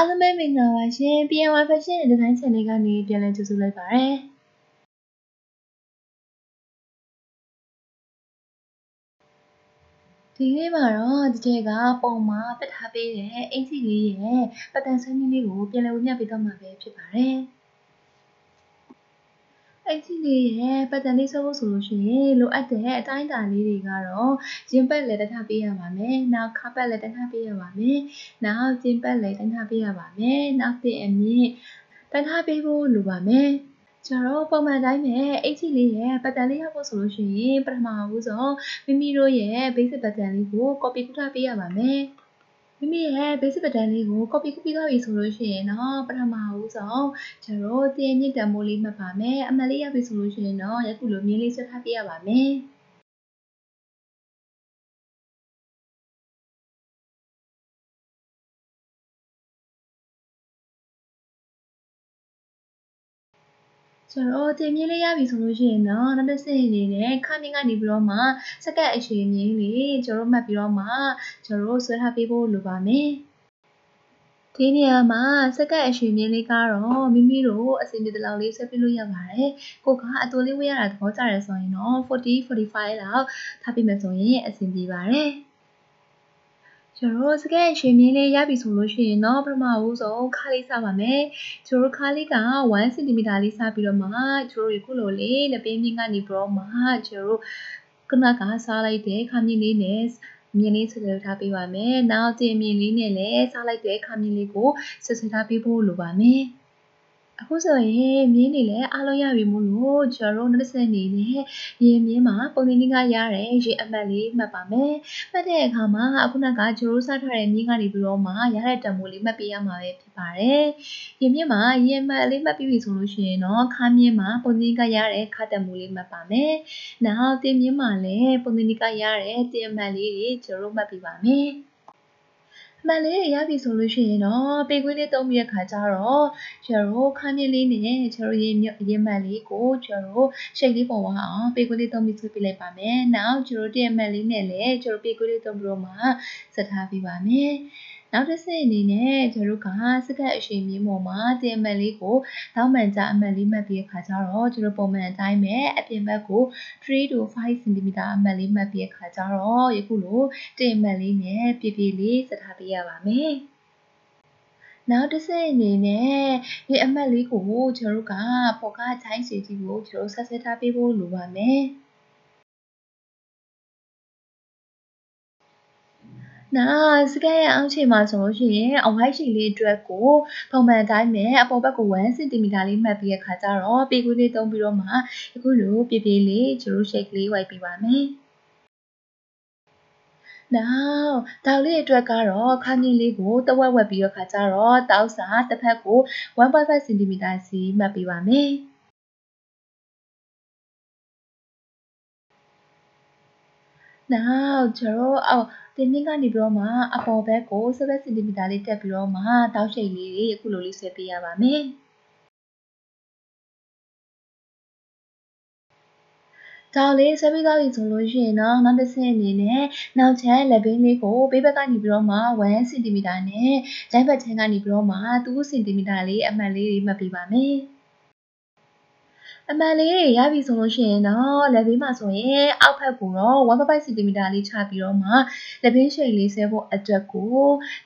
အားလုံးပဲမင်္ဂလာပါရှင် PNY Fashion and Design Channel ကနေပြန်လည်ကြိုဆိုလိုက်ပါရစေဒီနေ့မှာတော့ဒီကျကပုံမှာပတ်ထားပေးတဲ့အင်ကြီးလေးရဲ့ပတ်တန်ဆွေးနွေးလေးကိုပြန်လည်ဝမျှပေးတော့မှာပဲဖြစ်ပါတယ်။ အဲ့ဒီလေးရဲ့ပတ်တန်လေးဆွဲဖို့ဆိုလို့ရှိရင်လိုအပ်တဲ့အတိုင်းအတာလေးတွေကတော့ရင်ပတ်လည်းတစ်ခါပေးရပါမယ်။နောက်ခါပတ်လည်းတစ်ခါပေးရပါမယ်။နောက်ကျင်ပတ်လည်းတစ်ခါပေးရပါမယ်။နောက်တင်အမြင့်တစ်ခါပေးဖို့လိုပါမယ်။ကျွန်တော်ပုံမှန်တိုင်းပဲအဲ့ဒီလေးရဲ့ပတ်တန်လေးရဖို့ဆိုလို့ရှိရင်ပထမဦးဆုံးမိမိတို့ရဲ့ basic ပတ်တန်လေးကို copy ကုထားပေးရပါမယ်။ မိမိရဲ့ basic pattern လေးကို copy ပြီးသွားပြီဆိုလို့ရှိရင်တော့ပထမဦးဆုံးကျွန်တော်တင်မြင့်တန်မိုးလေးမှတ်ပါမယ်အမှတ်လေးရပြီဆိုလို့ရှိရင်တော့ယခုလိုမြင်းလေးဆွဲထားပြရပါမယ် ကျွန်တော်တင်မြင့်လေးရပြီဆိုလို့ရှိရင်တော့နောက်တစ်ဆင့်အနေနဲ့ခန်းင်းကနေပြီးတော့မှစကတ်အရှိန်မြင်းလေးကျွန်တော်မှတ်ပြီးတော့မှကျွန်တော်ဆွဲထားပေးဖို့လိုပါမယ်ဒီနေရာမှာစက္ကန့်အရှင်မြင်းလေးကတော့မိမိတို့အစီအစဉ်တလောက်လေးဆွဲပြလို့ရပါတယ်။ကိုကအတူလေးဝေးရတာသဘောကျတယ်ဆိုရင်တော့40 45လောက်ထားပြမယ်ဆိုရင်အဆင်ပြေပါတယ်။ ကျွန်တော်စကဲရှင်မြင်းလေးရပြီဆိုလို့ရှိရင်တော့ပထမဦးဆုံးခါလေးစပါမယ်ကျွန်တော်ခါလေးက1 cm လေးစပြီးတော့မှကျွန်တော်ခုလိုလေးလက်ပင်းမြင့်ကနေပြီးတော့မှကျွန်တော်ခုနကစားလိုက်တဲ့ခါမြင့်လေးနဲ့မြင်းလေးဆွဆွထားပေးပါမယ်။နောက်တင်မြင်းလေးနဲ့လည်းစားလိုက်တဲ့ခါမြင်းလေးကိုဆွဆွထားပေးဖို့လိုပါမယ်။ အခုဆိုရင်မြင်းနေလဲအားလုံးရပြီမို့လို့ကျွန်တော်တို့20နေနဲ့ရေမြင်းမှာပုံသင်္ကန်းကရတဲ့ရေအမှတ်လေးမှတ်ပါမယ်။မှတ်တဲ့အခါမှာအခုနကကျွန်တော်စားထားတဲ့မြင်းကနေပြီးတော့မှရတဲ့တံမိုးလေးမှတ်ပေးရမှာပဲဖြစ်ပါတယ်။ရေမြင်းမှာရေအမှတ်လေးမှတ်ပြီးပြီဆိုလို့ရှိရင်တော့ခါမြင်းမှာပုံသင်္ကန်းရတဲ့ခါတံမိုးလေးမှတ်ပါမယ်။နောက်တင်မြင်းမှာလည်းပုံသင်္ကန်းရတဲ့တင်အမှတ်လေးတွေကျွန်တော်တို့မှတ်ပေးပါမယ်။ မှန်လေးရပြီဆိုလို့ရှိရင်တော့ပေခွေးလေးသုံးပြီးတဲ့ခါကျတော့ကျွန်တော်တို့ခါမြင့်လေးနဲ့ကျွန်တော်ရေရေမှန်လေးကိုကျွန်တော်ရှိတ်လေးပေါ်ဝအောင်ပေခွေးလေးသုံးပြီးဆွဲပြလိုက်ပါမယ်။နောက်ကျွန်တော်တဲ့မှန်လေးနဲ့လည်းကျွန်တော်ပေခွေးလေးသုံးပြီးတော့မှဆက်ထားပေးပါမယ်။ နောက်တစ်ဆင့်အနေနဲ့ကျတို့ကစကတ်အရှိန်မြင့်ပေါ်မှာတင်မှန်လေးကိုနောက်မှန်ကြအမှန်လေးမှတ်ပြီးအခါကျတော့ကျတို့ပုံမှန်အတိုင်းပဲအပြင်ဘက်ကို3 to 5 cm အမှန်လေးမှတ်ပြီးအခါကျတော့ယခုလိုတင်မှန်လေးနဲ့ပြပြလေးစထားပေးရပါမယ်နောက်တစ်ဆင့်အနေနဲ့ဒီအမှတ်လေးကိုကျွန်တော်တို့ကပေါ်ကချိုင်းစီကြီးကိုကျွန်တော်ဆက်ဆက်ထားပေးဖို့လိုပါမယ်။ နောက်စကတ်ရဲ့အောက်ခြေမှာဆိုလို့ရှိရင်အဝိုင်းရှိလေးအတွက်ကိုပုံမှန်တိုင်းပဲအပေါ်ဘက်ကို1 cm လေးမှတ်ပြီးရခါကြတော့ပေကူးလေးသုံးပြီးတော့မှအခုလိုပြပြလေးကျတို့ shake လေးဝိုက်ပေးပါမယ်နောက်တောက်လေးအတွက်ကတော့ခါငင်းလေးကိုတဝက်ဝက်ပြီးတော့ခါကြတော့တောက်စာတစ်ဖက်ကို1.5 cm စီမှတ်ပေးပါမယ်နောက်ကျတော့အော် တင်မြင့်ကနေပြီးတော့မှအပေါ်ဘက်ကို7 cm လေးတက်ပြီးတော့မှတောက်ရှိတ်လေးတွေအခုလိုလေးဆွဲပေးရပါမယ်တောက်လေးဆွဲပေးသွားပြီဆိုလို့ရှိရင်တော့နောက်တစ်ဆင့်အနေနဲ့နောက်ချမ်းလက်ဘင်းလေးကိုဘေးဘက်ကနေပြီးတော့မှ1 cm နဲ့ဂျိုင်းဘက်ချမ်းကနေပြီးတော့မှ2 cm လေးအမှတ်လေးတွေမှတ်ပေးပါမယ်။ အမှန်လေးတွေရပြီဆိုလို့ရှိရင်တော့လက်ဘေးမှာဆိုရင်အောက်ဖက်ကိုတော့1.5 cm လေးချပြီးတော့မှလက်ဘေးရှိတ်လေးဆွဲဖို့အတွက်ကို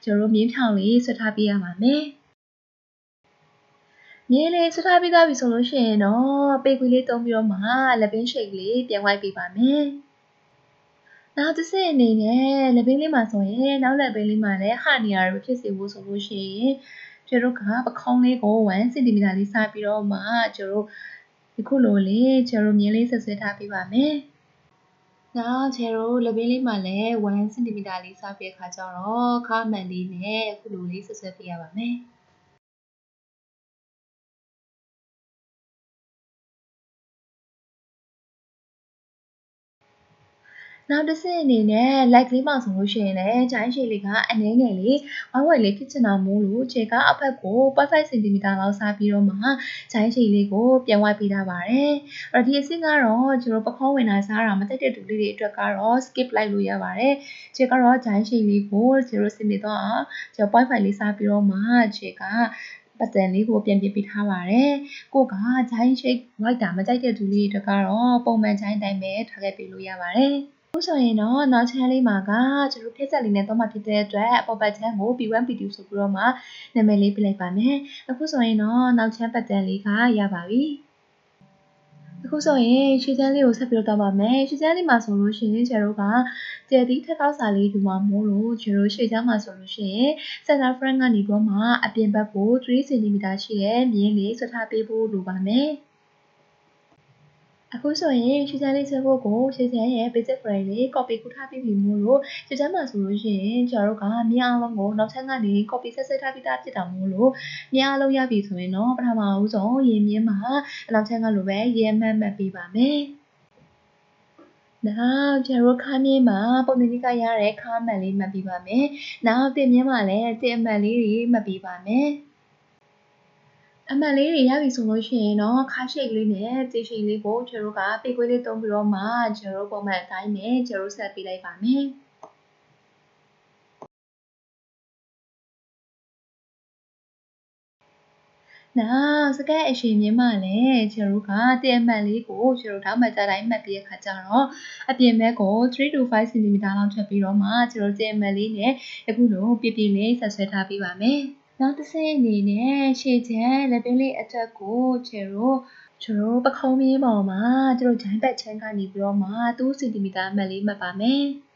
ကျွန်တော်တို့မြင်းဖြောင်လေးဆွထားပေးရပါမယ်မြင်းလေးဆွထားပေးသွားပြီဆိုလို့ရှိရင်တော့ပေခွေလေးသုံးပြီးတော့မှလက်ဘင်းရှိတ်လေးပြန်ဝိုက်ပေးပါမယ်နောက်တစ်ဆင့်အနေနဲ့လက်ဘင်းလေးမှာဆိုရင်နောက်လက်ဘင်းလေးမှာလည်းဟာနေရာတွေဖြစ်စေဖို့ဆိုလို့ရှိရင်ကျတို့ကပခုံးလေးကို1 cm လေးစပြီးတော့မှကျတို့ ဒီခုလိုလေးကျတို့မြင်းလေးဆက်ဆွဲထားပေးပါမယ်။နောက်ကျတို့လက်ဘေးလေးမှာလည်း1 cm လေးစပြည့်ခါကြတော့ခါမှန်လေးနဲ့ခုလိုလေးဆက်ဆွဲပေးရပါမယ်။ နောက်တစ်ဆင့်အနေနဲ့ like လေးမှာဆိုလို့ရှိရင်လည်းဂျိုင်းရှည်လေးကအနည်းငယ်လေးဝိုင်းဝိုင်းလေးဖြစ်ချင်တာမို့လို့ခြေကအဖက်ကို0.5 cm လောက်စားပြီးတော့မှဂျိုင်းရှည်လေးကိုပြန်ဝိုက်ပေးထားပါတယ်။အဲ့တော့ဒီအဆင့်ကတော့ကျွန်တော်ပခေါဝင်တာစားတာမတက်တဲ့တူလေးတွေအတွက်ကတော့ skip လိုက်လို့ရပါတယ်။ခြေကတော့ဂျိုင်းရှည်လေးကိုကျွန်တော်စင်နေတော့ကျွန်တော်0.5လေးစားပြီးတော့မှခြေကပတ်တန်လေးကိုပြန်ပြပေးထားပါတယ်။ကိုကဂျိုင်းရှိတ်ဝိုက်တာမကြိုက်တဲ့သူလေးတွေကတော့ပုံမှန်ဂျိုင်းတိုင်းပဲထားခဲ့ပေးလို့ရပါတယ်။အ ခုဆိုရင်တော့နောက်ချမ်းလေးမှာကကျွန်တော်ဖြည့်ဆက်လေးနဲ့တော့မှဖြစ်တဲ့အတွက်အပေါ်ပတ်ချမ်းကို P1 P2 ဆိုပြီးတော့မှနာမည်လေးပြလိုက်ပါမယ်အခုဆိုရင်တော့နောက်ချမ်းပတ်တန်လေးကရပါပြီအခုဆိုရင်ရှည်ချမ်းလေးကိုဆက်ပြီးတော့ပါမယ်ရှည်ချမ်းလေးမှာဆိုလို့ရှိရင်ကျတို့ကကျယ်သီးထက်ကောက်စာလေးယူမှာမို့လို့ကျတို့ရှည်ချမ်းမှာဆိုလို့ရှိရင် center front ကနေပြီးတော့မှအပြင်ဘက်ကို3 cm ရှိတဲ့မြင်းလေးဆွထားပေးဖို့လိုပါမယ် အခုဆိုရင်ရှေ့ချမ်းလေးဆွဲဖို့ကိုရှေ့ချမ်းရဲ့ basic frame လေး copy ကူထားပြီးပြီမို့လို့ရှေ့ချမ်းမှာဆိုလို့ရှိရင်ကျွန်တော်တို့ကမြင်းအောင်လုံးကိုနောက်ချမ်းကနေ copy ဆက်ဆက်ထားပြီးသားဖြစ်တာမို့လို့မြင်းအောင်လုံးရပြီဆိုရင်တော့ပထမဦးဆုံးရင်မြင်းမှာနောက်ချမ်းကလိုပဲရဲမှတ်မှတ်ပေးပါမယ်နောက်ကျွန်တော်ခါမြင်းမှာပုံသဏ္ဍာန်ကရတဲ့ခါမှတ်လေးမှတ်ပေးပါမယ်။နောက်တင်မြင်းမှာလည်းတင်အမှတ်လေးတွေမှတ်ပေးပါမယ်။ အမှန်လေးတွေရပြီဆိုလို့ရှိရင်တော့ခါရှိတ်လေးနဲ့တေရှိတ်လေးကိုကျတို့ကပေကွေးလေးသုံးပြီးတော့မှကျတို့ပုံမှန်အတိုင်းနဲ့ကျတို့ဆက်ပေးလိုက်ပါမယ်နောက်စကတ်အရှင်မြင်းမှလည်းကျတို့ကတင်အမှန်လေးကိုကျတို့ထောက်မှတ်ကြတိုင်းမှတ်ပြီးရခါကြတော့အပြင်ဘက်ကို3 to 5 cm လောက်ထွက်ပြီးတော့မှကျတို့တင်အမှန်လေးနဲ့အခုလိုပြပြလေးဆက်ဆွဲထားပေးပါမယ်။ နောက်တစ်ဆင့်အနေနဲ့ရှေ့ချမ်းလက်ပင်လေးအတက်ကိုခြေတို့ကျတို့ပခုံးမင်းပေါ်မှာကျတို့ဂျိုင်းဘက်ချမ်းကနေပြီးတော့မှ2 cm အမှတ်လေးမှတ်ပါမယ်။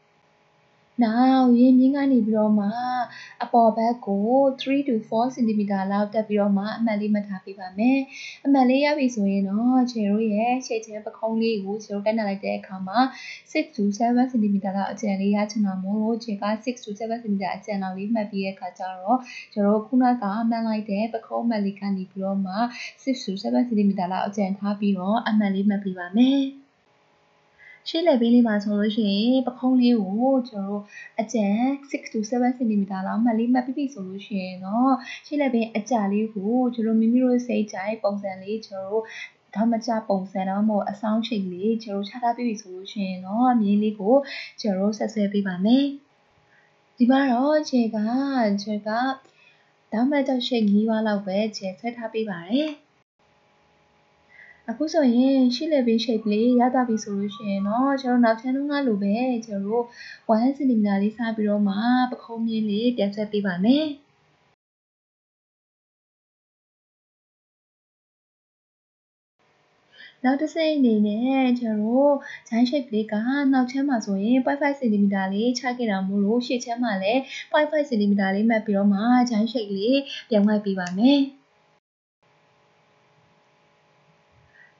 နောက်ရင်မြင့်ကနေပြီးတော့မှအပေါ်ဘက်ကို3 to 4 cm လောက်တက်ပြီးတော့မှအမှတ်လေးမှတ်ထားပေးပါမယ်။အမှတ်လေးရပြီဆိုရင်တော့ခြေတို့ရဲ့ခြေချဲပခုံးလေးကိုခြေတို့တက်နလိုက်တဲ့အခါမှာ6 to 7 cm လောက်အကျန်လေးရချင်တာမို့လို့ခြေက6 to 7 cm အကျန်လောက်လေးမှတ်ပြီးတဲ့အခါကျတော့ကျတို့ခုနကမှတ်လိုက်တဲ့ပခုံးမှတ်လေးကနေပြီးတော့မှ6 to 7 cm လောက်အကျန်ထားပြီးတော့အမှတ်လေးမှတ်ပေးပါမယ်။ ရှေ့လက်ဘေးလေးမှာဆိုလို့ရှိရင်ပခုံးလေးကိုကျွန်တော်တို့အကျန်6 to 7 cm လောက်မှတ်လေးမှတ်ပြီးပြီဆိုလို့ရှိရင်တော့ရှေ့လက်ဘေးအကြာလေးကိုကျွန်တော်မိမိတို့စိတ်ကြိုက်ပုံစံလေးကျွန်တော်တို့ဓမ္မချပုံစံတော့မဟုတ်အဆောင်ရှိလေးကျွန်တော်ချထားပြီးပြီဆိုလို့ရှိရင်တော့မြင်းလေးကိုကျွန်တော်ဆက်ဆွဲပေးပါမယ်ဒီမှာတော့ခြေကခြေကဓမ္မချရှိတ်ကြီးွားလောက်ပဲခြေဆွဲထားပေးပါတယ် အခုဆိုရင်ရှေ့လက်ဘေး shape လေးရသွားပြီဆိုလို့ရှိရင်တော့ကျွန်တော်နောက်ချမ်းလုံးကလိုပဲကျွန်တော်1 cm လေးစားပြီးတော့မှပခုံးမြင်းလေးပြန်ဆက်ပေးပါမယ်နောက်တစ်စိတ်အနေနဲ့ကျွန်တော်ဂျိုင်း shape လေးကနောက်ချမ်းမှာဆိုရင်0.5 cm လေးချခဲ့တာမို့လို့ရှေ့ချမ်းမှာလည်း0.5 cm လေးမှတ်ပြီးတော့မှဂျိုင်း shape လေးပြန်ဝိုက်ပေးပါမယ်။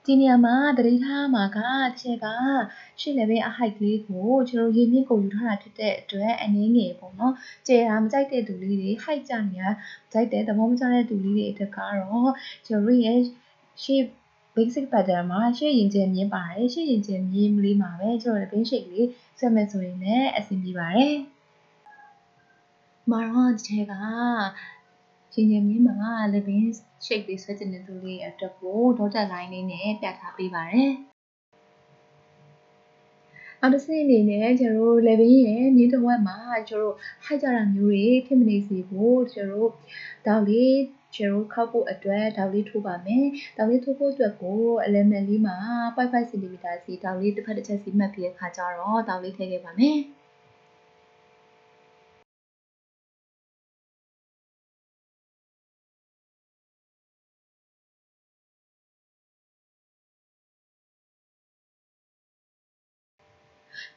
ဒီနေရာမှာသတိထားမှာကတစ်ချက်ကရှေ့ level အ height လေးကိုကျွန်တော်ရေမြင့်ကိုယူထားတာဖြစ်တဲ့အတွက်အနည်းငယ်ပေါ့နော်ကျယ်တာမကြိုက်တဲ့သူလေးတွေ height ကြနေတာကြိုက်တဲ့သဘောမကျတဲ့သူလေးတွေအတွက်ကတော့ကျွန်တော်ရဲ့ရှေ့ basic pattern မှာရှေ့ရင်ကျမြင်းပါတယ်ရှေ့ရင်ကျမြင်းလေးမှာပဲကျွန်တော် basic လေးဆက်မယ်ဆိုရင်လည်းအဆင်ပြေပါတယ်မာတော့ဒီထဲကရင်ရင်မြင်းမှာ living shape လေးဆွဲကျင်တဲ့သူလေးအတွက်ကို dotted line လေးနဲ့ပြထားပေးပါတယ်နောက်တစ်ဆင့်အနေနဲ့ကျတို့ level ရဲ့မြင်းတစ်ဝက်မှာကျတို့ height ကြတာမျိုးတွေဖြစ်မနေစေဖို့ကျတို့တောက်လေးကျတို့ခောက်ဖို့အတွက်တောက်လေးထိုးပါမယ်။တောက်လေးထိုးဖို့အတွက်ကို element လေးမှာ0.5 cm စီတောက်လေးတစ်ဖက်တစ်ချက်စီမှတ်ပြီးတဲ့ခါကျတော့တောက်လေးထည့်ခဲ့ပါမယ်။။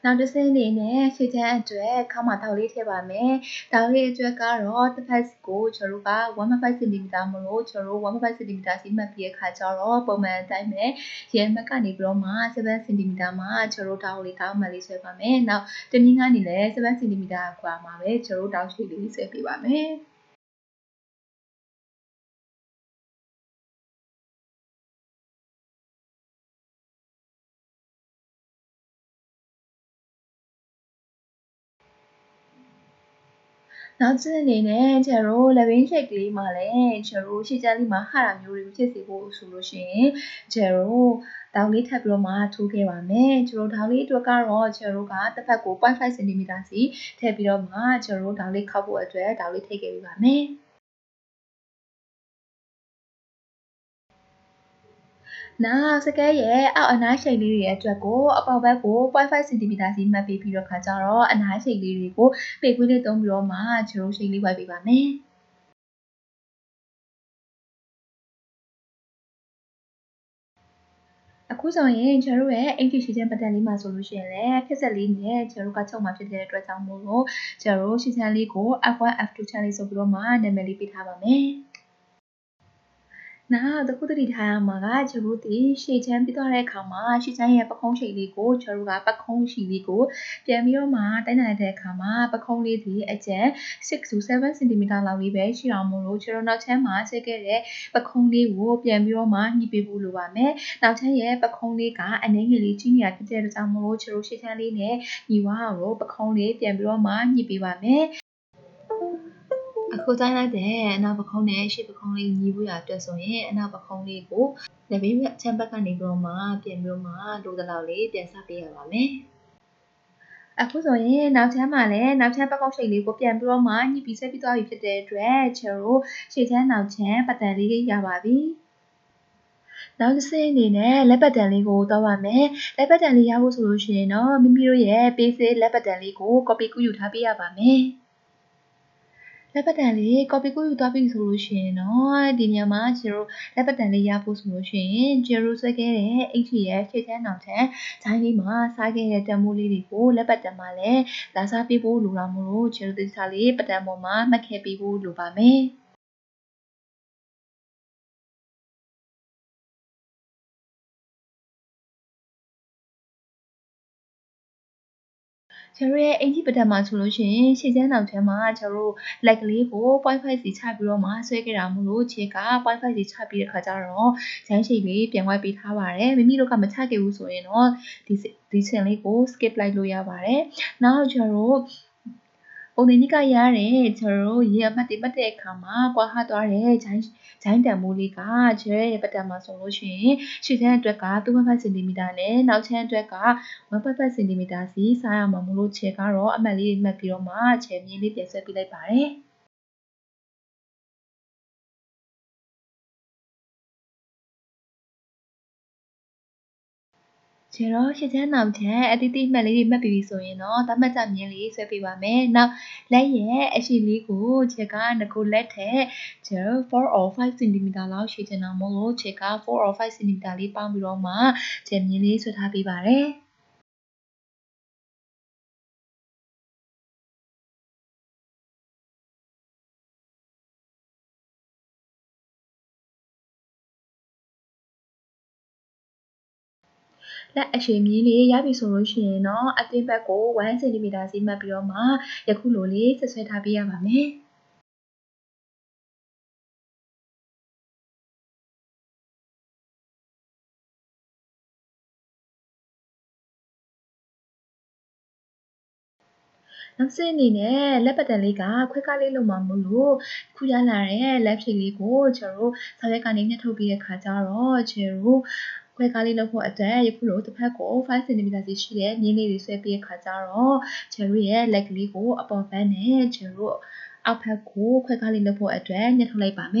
နောက်တစ်ဆင့်အနေနဲ့ခြေချမ်းအတွက်ခါမှာတောက်လေးထည့်ပါမယ်။တောက်လေးအတွက်ကတော့တစ်ဖက်ကိုကျွန်တော်တို့က1.5 cm မလို့ကျွန်တော်တို့1.5 cm စီမှတ်ပြီးတဲ့ခါကျတော့ပုံမှန်အတိုင်းပဲရဲမက်ကနေပြီးတော့မှ7 cm မှာကျွန်တော်တို့တောက်လေးတောက်မှလေးဆွဲပါမယ်။နောက်တနည်းကနေလည်း7 cm ခွာမှာပဲကျွန်တော်တို့တောက်ရှိလေးဆွဲပေးပါမယ်။ နောက်တစ်အနေနဲ့ကျတို့ living shake ကလေးမှာလည်းကျတို့ရှေ့ကျန်းလေးမှာဟာတာမျိုးတွေဖြစ်စေဖို့ဆိုလို့ရှိရင်ကျတို့တောင်လေးထပ်ပြီးတော့မှထိုးခဲ့ပါမယ်ကျတို့တောင်လေးအတွက်ကတော့ကျတို့ကတစ်ဖက်ကို0.5 cm စီထည့်ပြီးတော့မှကျတို့တောင်လေးခောက်ဖို့အတွက်တောင်လေးထိခဲ့ပြီးပါမယ် နောက်စကဲရဲ့အောက်အနားရှိန်လေးတွေရဲ့အတွက်ကိုအပေါက်ဘက်ကို0.5 cm စီမှတ်ပေးပြီးတော့ခါကြတော့အနားရှိန်လေးတွေကိုပေခွေးလေးသုံးပြီးတော့မှကျတို့ရှိန်လေးဝိုက်ပေးပါမယ်အခုဆိုရင်ကျတို့ရဲ့အိတ်တီရှိတဲ့ပတ်တန်လေးမှာဆိုလို့ရှိရင်လည်းဖြစ်ဆက်လေးနဲ့ကျတို့ကချုပ်မှာဖြစ်တဲ့အတွက်ကြောင့်မို့လို့ကျတို့ရှိချမ်းလေးကို F1 F2 ချမ်းလေးဆိုပြီးတော့မှနာမည်လေးပေးထားပါမယ်။ နောက်တစ်ခုတတိထားရမှာကကျတို့ဒီရှေ့ချမ်းပြီးသွားတဲ့အခါမှာရှေ့ချမ်းရဲ့ပခုံးရှိလေးကိုကျတို့ကပခုံးရှိလေးကိုပြန်ပြီးတော့မှတိုင်းနိုင်တဲ့အခါမှာပခုံးလေးဒီအကျန်6 to 7 cm လောက်လေးပဲရှိအောင်မို့လို့ကျတို့နောက်ချမ်းမှာဆက်ခဲ့တဲ့ပခုံးလေးကိုပြန်ပြီးတော့မှညှိပေးဖို့လိုပါမယ်။နောက်ချမ်းရဲ့ပခုံးလေးကအနှဲငယ်လေးကြီးနေတာဖြစ်တဲ့အတွက်ကြောင့်မို့လို့ကျတို့ရှေ့ချမ်းလေးနဲ့ညီဝါကိုပခုံးလေးပြန်ပြီးတော့မှညှိပေးပါမယ်။ အခုတိုင်းလိုက်တဲ့အနောက်ပခုံးနဲ့ရှေ့ပခုံးလေးညီဖို့ရအတွက်ဆိုရင်အနောက်ပခုံးလေးကိုလက်ဘေးချမ်းဘက်ကနေပြီးတော့မှပြန်ပြီးတော့မှလိုတလောက်လေးပြန်ဆက်ပေးရပါမယ်အခုဆိုရင်နောက်ချမ်းမှာလည်းနောက်ချမ်းပကောက်ရှိတ်လေးကိုပြန်ပြီးတော့မှညှိပြီးဆက်ပြီးသွားပြီဖြစ်တဲ့အတွက်ကျတို့ရှေ့ချမ်းနောက်ချမ်းပတ်တန်လေးရပါပြီနောက်တစ်ဆင့်အနေနဲ့လက်ပတ်တန်လေးကိုတောက်ပါမယ်လက်ပတ်တန်လေးရဖို့ဆိုလို့ရှိရင်တော့မိမိတို့ရဲ့ basic လက်ပတ်တန်လေးကို copy ကူးယူထားပေးရပါမယ် လက်ပတ်တန်လေး copy ကိုယူသွားပြီဆိုလို့ရှိရင်တော့ဒီနေရာမှာကျတို့လက်ပတ်တန်လေးရဖို့ဆိုလို့ရှိရင်ကျတို့ဆွဲခဲ့တဲ့ H ရဲ့ခြေချမ်းနောက်ထပ်ဇိုင်းလေးမှာစားခဲ့တဲ့တံမိုးလေးတွေကိုလက်ပတ်တန်မှာလည်းလာစားပေးဖို့လိုတာမို့လို့ကျတို့ဒီစားလေးပတ်တန်ပေါ်မှာမှတ်ခဲ့ပေးဖို့လိုပါမယ်။ ကျတို့ရဲ့အင်ဂျီပဒတ်မှာဆိုလို့ရှိရင်ရှေ့ချမ်းနောက်ချမ်းမှာကျတို့လက်ကလေးကို0.5စီချပြီးတော့မှဆွဲခဲ့တာမို့လို့ခြေက0.5စီချပြီးတဲ့ခါကျတော့ဂျမ်းရှိလေးပြန်ဝိုက်ပေးထားပါတယ်မိမိတို့ကမချခဲ့ဘူးဆိုရင်တော့ဒီဒီဆင်လေးကို skip လိုက်လို့ရပါတယ်နောက်ကျတို့ ပုံသင်ကြီးကရတဲ့ကျွန်တော်တို့ရေအမှတ်တွေမှတ်တဲ့အခါမှာကွာဟသွားတဲ့ဂျိုင်းဂျိုင်းတန်မိုးလေးကကျဲရဲ့ပတ်တန်မှာဆိုလို့ရှိရင်ရှေ့ချမ်းအတွက်က3.5 cm နဲ့နောက်ချမ်းအတွက်က1.5 cm စီစားရမှာမို့လို့ခြေကတော့အမှတ်လေးမှတ်ပြီးတော့မှခြေမြင်းလေးပြန်ဆွဲပြလိုက်ပါတယ်။ ခြေတော့ရှစ်ချမ်းနောက်ချမ်းအတိတိမှတ်လေးတွေမှတ်ပြီးပြီဆိုရင်တော့သတ်မှတ်ချက်မြင်းလေးဆွဲပေးပါမယ်။နောက်လက်ရဲ့အရှိလေးကိုခြေကငကိုလက်ထက်ခြေ4 or 5 cm လောက်ရှိချင်တာမို့လို့ခြေက4 or 5 cm လေးပေါင်းပြီးတော့မှခြေမြင်းလေးဆွဲထားပေးပါတယ်။ လက်အရှိန်မြင်းလေးရပြီဆိုလို့ရှိရင်တော့အတင်းဘက်ကို1 cm စီမှတ်ပြီးတော့မှယခုလိုလေးဆက်ဆွဲထားပေးရပါမယ်။နောက်ဆက်အနေနဲ့လက်ပတ်တန်လေးကခွဲကားလေးလုံးမှာမလို့ခူရလာတဲ့လက်ဖြေလေးကိုကျွန်တော်တို့ဆောက်ရက်ကနေညှက်ထုတ်ပြီးတဲ့ခါကျတော့ကျွန်တော်တို့ ခွဲကားလေးလုပ်ဖို့အတွက်ယခုလိုတစ်ဖက်ကို5 cm စီရှိတဲ့မြင်းလေးတွေဆွဲပြီးတဲ့ခါကျတော့ကျန်တို့ရဲ့လက်ကလေးကိုအပေါ်ဘက်နဲ့ကျန်တို့အောက်ဘက်ကိုခွဲကားလေးလုပ်ဖို့အတွက်ညှက်ထုတ်လိုက်ပါမယ်အ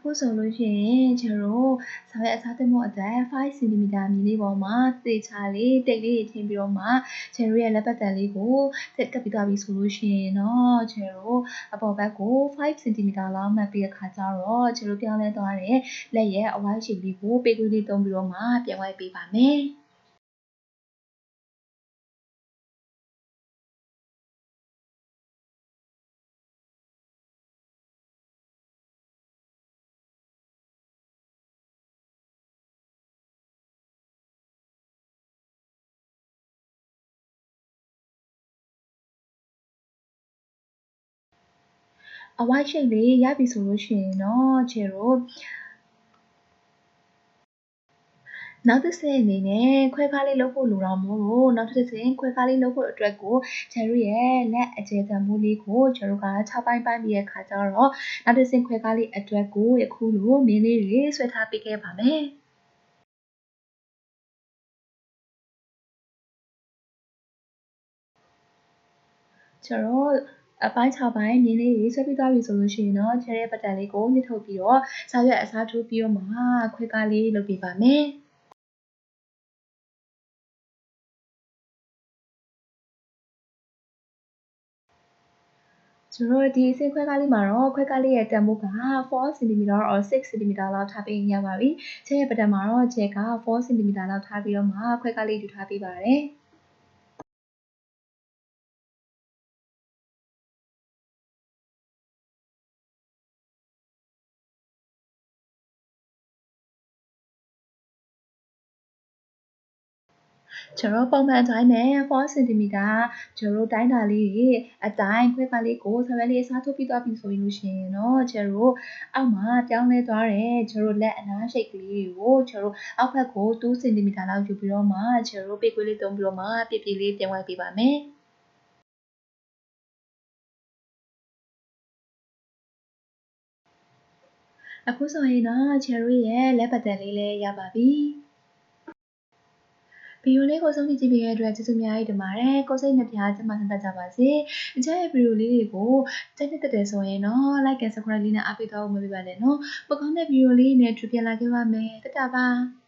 ခုဆိုလို့ရှိရင်ကျတို့ဆောင်ရွက်အစားသတ်မှုအတွက်5 cm မြည်လေးပေါ်မှာသေချာလေးတိတ်လေးထင်းပြီးတော့မှကျတို့ရဲ့လက်ပတ်တန်လေးကိုတက်တက်ပြီးသွားပြီဆိုလို့ရှိရင်တော့ကျတို့အပေါ်ဘက်ကို5 cm လောက်မှတ်ပြီးတဲ့ခါကျတော့ကျတို့ပြောင်းလဲသွားတဲ့လက်ရဲ့အဝိုင်းရှိလေးကိုပေကွေးလေးတုံးပြီးတော့မှပြန်ဝိုက်ပေးပါမယ်။ အဝိုက်ရှိတ်လေးရပြီဆိုလို့ရှိရင်တော့ခြေတို့နောက်တစ်ဆင့်အနေနဲ့ခွဲခါးလေးလုပ်ဖို့လိုတော့မို့လို့နောက်တစ်ဆင့်ခွဲခါးလေးလုပ်ဖို့အတွက်ကိုကျန်တို့ရဲ့လက်အကျယ်တန်မိုးလေးကိုကျန်တို့က6ပိုင်းပိုင်းပြီးတဲ့ခါကျတော့နောက်တစ်ဆင့်ခွဲခါးလေးအတွက်ကိုယခုလိုမင်းလေးတွေဆွဲထားပေးခဲ့ပါမယ်ကျတော့ အပိုင်း6ပိုင်းမြင်းလေးတွေဆွဲပြီးသွားပြီဆိုလို့ရှိရင်တော့ချဲရဲပတ်တန်လေးကိုညှစ်ထုတ်ပြီးတော့စာရွက်အစားထိုးပြီးတော့မှခွဲကားလေးလုပ်ပေးပါမယ် ကျွန်တော်ဒီအစိခွဲကားလေးမှာတော့ခွဲကားလေးရဲ့တန်ဖိုးက4 cm or 6 cm လောက်ထားပေးရပါပြီ။ချဲရဲ့ပဒံမှာတော့ချဲက4 cm လောက်ထားပြီးတော့မှခွဲကားလေးယူထားပေးပါတယ်။ ကျွန်တော်ပုံမှန်တိုင်းနဲ့4 cm ကျွန်တော်တိုင်းတာလေးတွေအတိုင်းခွဲခါလေးကိုဆံရွက်လေးအစားထိုးပြီးသွားပြီဆိုရင်လို့ရှိရင်တော့ကျွန်တော်အောက်မှာပြောင်းလဲသွားတဲ့ကျွန်တော်လက်အနားရှိတ်ကလေးတွေကိုကျွန်တော်အောက်ဘက်ကို2 cm လောက်ယူပြီးတော့မှကျွန်တော်ပေကွေးလေးတုံးပြီးတော့မှပြပြလေးပြန်ဝိုက်ပေးပါမယ်အခုဆိုရင်တော့ချယ်ရီရဲ့လက်ပတ်တန်လေးလည်းရပါပြီ။ ဗီဒီယိုလေးကိုဆုံးဖြတ်ကြည့်ပေးတဲ့အတွက်ကျေးဇူးအများကြီးတင်ပါတယ်။ကိုယ်စိတ်နှပြကျမဆန္ဒကြပါစေ။အကျရဲ့ဗီဒီယိုလေးတွေကိုကြိုက်တဲ့တဲ့ဆိုရင်တော့ like and subscribe လေးနဲ့အားပေးတော့မပေးပါနဲ့နော်။ပိုကောင်းတဲ့ဗီဒီယိုလေးနဲ့ထပ်ပြန်လာခဲ့ပါမယ်။တတပါ။